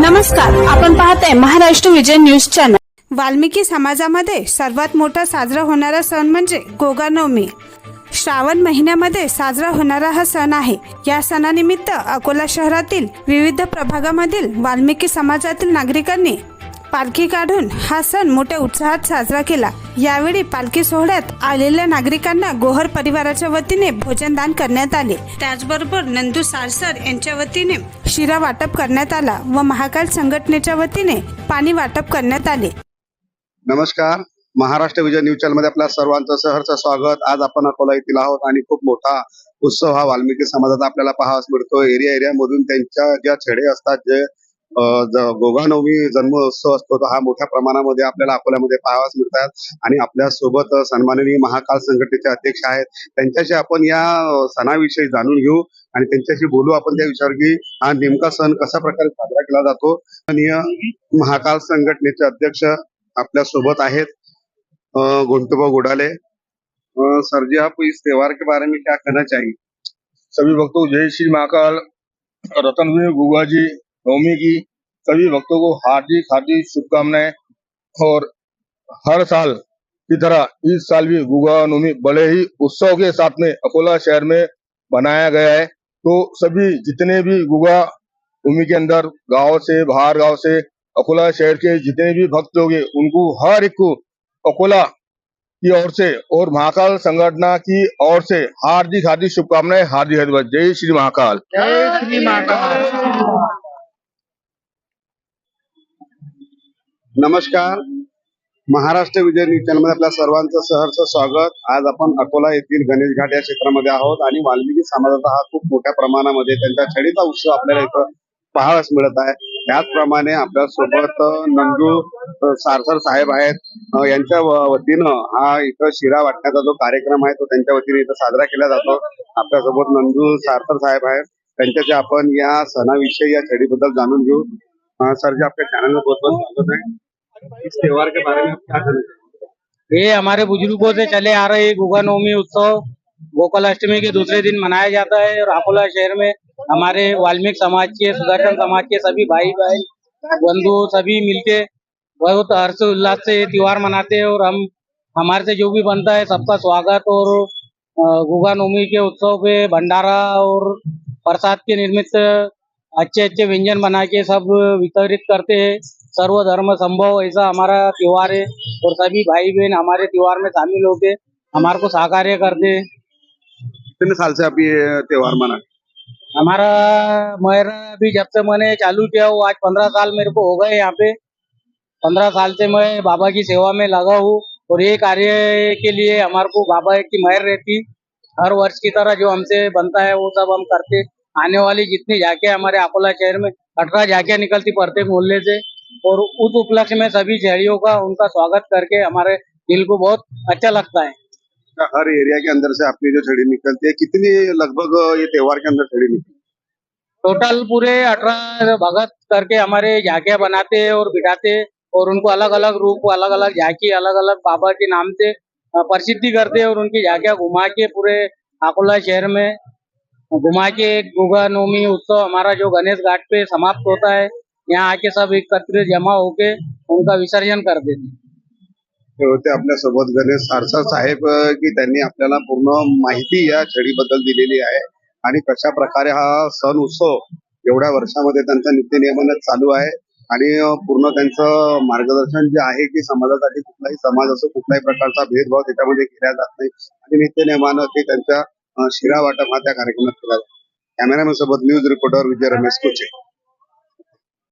नमस्कार आपण पाहतोय महाराष्ट्र विजय न्यूज चॅनल. वाल्मिकी समाजामध्ये सर्वात मोठा साजरा होणारा सण म्हणजे गोगा नवमी श्रावण महिन्यामध्ये साजरा होणारा हा सण आहे. या सणानिमित्त अकोला शहरातील विविध प्रभागामधील वाल्मिकी समाजातील नागरिकांनी पालखी काढून हा सण मोठ्या उत्साहात साजरा केला. यावेळी पालखी सोहळ्यात आलेल्या नागरिकांना गोहर परिवाराच्या वतीने भोजनदान करण्यात आले. त्याचबरोबर नंदू सारसर यांच्या वतीने शिरा वाटप करण्यात आला व महाकाल संघटनेच्या वतीने पाणी वाटप करण्यात आले. नमस्कार. महाराष्ट्र विजय न्यूज चॅनलमध्ये आपल्या सर्वांचं सहर्ष स्वागत. आज आपण अकोला येथील आहोत आणि खूप मोठा उत्सव हा वाल्मिकी समाजाचा आपल्याला पाहावास मिळतो एरिया एरिया मधून त्यांच्या ज्या छेडे असतात जे गोगानवमी जन्मोत्सव असतो तो हा मोठ्या प्रमाणामध्ये आपल्याला अकोल्यामध्ये पाहावास मिळतात. आणि आपल्यासोबत सन्माननीय महाकाल संघटनेचे अध्यक्ष आहेत. त्यांच्याशी आपण या सणाविषयी जाणून घेऊ आणि त्यांच्याशी बोलू आपण त्या विषयावर की हा नेमका सण कशा प्रकारे साजरा केला जातो. महाकाल संघटनेचे अध्यक्ष आपल्यासोबत आहेत. अ, घोंटुबा गोडाले. सर जी आप इस त्योहार के बारे में क्या कहना चाहिए सभी भक्तों जय श्री महाकाल. रतन गुगा जी नवमी की सभी भक्तों को हार्दिक हार्दिक शुभकामनाएँ। और हर साल की तरह इस साल भी गुगा नवमी बड़े ही उत्सव के साथ में अकोला शहर में बनाया गया है। तो सभी जितने भी गुगा नवमी के अंदर गाँव से, बाहर गाँव से, अकोला शहर के जितने भी भक्त लोग हैं, उनको हर एक को अकोला की ओर से और महाकाल संगठना की ओर से हार्दिक हार्दिक शुभकामनाएँ। हार्दिक हार्दिक जय श्री महाकाल। जय श्री महाकाल। नमस्कार. महाराष्ट्र विजय न्यूजमध्ये आपल्या सर्वांचं सहर्ष स्वागत. आज आपण अकोला येथील गणेश घाट या क्षेत्रामध्ये आहोत आणि वाल्मिकी समाजाचा हा खूप मोठ्या प्रमाणामध्ये त्यांच्या छडीचा उत्सव आपल्याला इथं पाहावयास मिळत आहे. त्याचप्रमाणे आपल्यासोबत नंदू सारसर साहेब आहेत. यांच्या वतीनं हा इथं शिरा वाटण्याचा जो कार्यक्रम आहे तो त्यांच्या वतीने इथं साजरा केला जातो. आपल्यासोबत नंदू सारसर साहेब आहेत. त्यांच्याशी आपण या सणाविषयी या छडीबद्दल जाणून घेऊ. सर जी आपल्या चॅनल बहुत बहुत स्वागत इस त्योहार के बारे में क्या ये हमारे बुज़ुर्गों से चले आ रहे गोगा नवमी उत्सव गोकुल अष्टमी के दूसरे दिन मनाया जाता है और अकोला शहर में हमारे वाल्मीकि समाज के, सुदर्शन समाज के सभी भाई बहन, बंधु सभी मिलके बहुत हर्ष उल्लास से ये त्योहार मनाते हैं और हम, हमारे से जो भी बनता है सबका स्वागत और गोगा नवमी के उत्सव पे भंडारा और प्रसाद के निर्मित अच्छे अच्छे व्यंजन बना के सब वितरित करते हैं। सर्व धर्म संभव ऐसा हमारा त्योहार है। और सभी भाई बहन हमारे त्योहार में शामिल होके हमारे को सहकार्य करते हैं। कितने साल से आप ये त्योहार मना हमारा मेरा भी जब से मैंने चालू किया वो आज पंद्रह साल मेरे को हो गए यहाँ पे। पंद्रह साल से मैं बाबा की सेवा में लगा हूँ। और ये कार्य के लिए हमारे को बाबा की मेहर रहती। हर वर्ष की तरह जो हमसे बनता है वो सब हम करते। आने वाली जितनी झांकियाँ हमारे अकोला शहर में अठारह झांकियाँ निकलती पड़ते मोहल्ले से। और उस उपलक्ष्य में सभी शहरियों का उनका स्वागत करके हमारे दिल को बहुत अच्छा लगता है। हर एरिया के अंदर से आपकी जो छड़ी निकलती है कितनी लगभग ये त्योहार के अंदर छड़ी निकलती है? टोटल पूरे अठारह भगत करके हमारे झांकियाँ बनाते हैं और बिठाते हैं और उनको अलग अलग रूप अलग अलग झांकी अलग अलग बाबा के नाम से प्रसिद्धि करते हैं और उनकी झांकियाँ घुमा के पूरे अकोला शहर में घुमा के गुगा नवमी उत्सव हमारा जो गणेश घाट पे समाप्त होता है। यहाँ आके सब एकत्रित जमा होके उनका विसर्जन कर देते होते आपल्यासोबत गणेश सारसा साहेब अ, की त्यांनी आपल्याला पूर्ण माहिती या छडीबद्दल दिलेली आहे. आणि कशा प्रकारे हा सण उत्सव एवढ्या वर्षामध्ये त्यांचा नित्य नियमन चालू आहे. आणि अ, पूर्ण त्यांचं मार्गदर्शन जे आहे की समाजासाठी कुठलाही समाज असो कुठल्याही प्रकारचा भेदभाव त्याच्यामध्ये केला जात नाही. आणि नित्य नियमानं ते त्यांच्या अ, शिरा वाटप हा त्या कार्यक्रमात केला जातो. कॅमेरामॅन सोबत न्यूज रिपोर्टर विजय रमेश कोचे.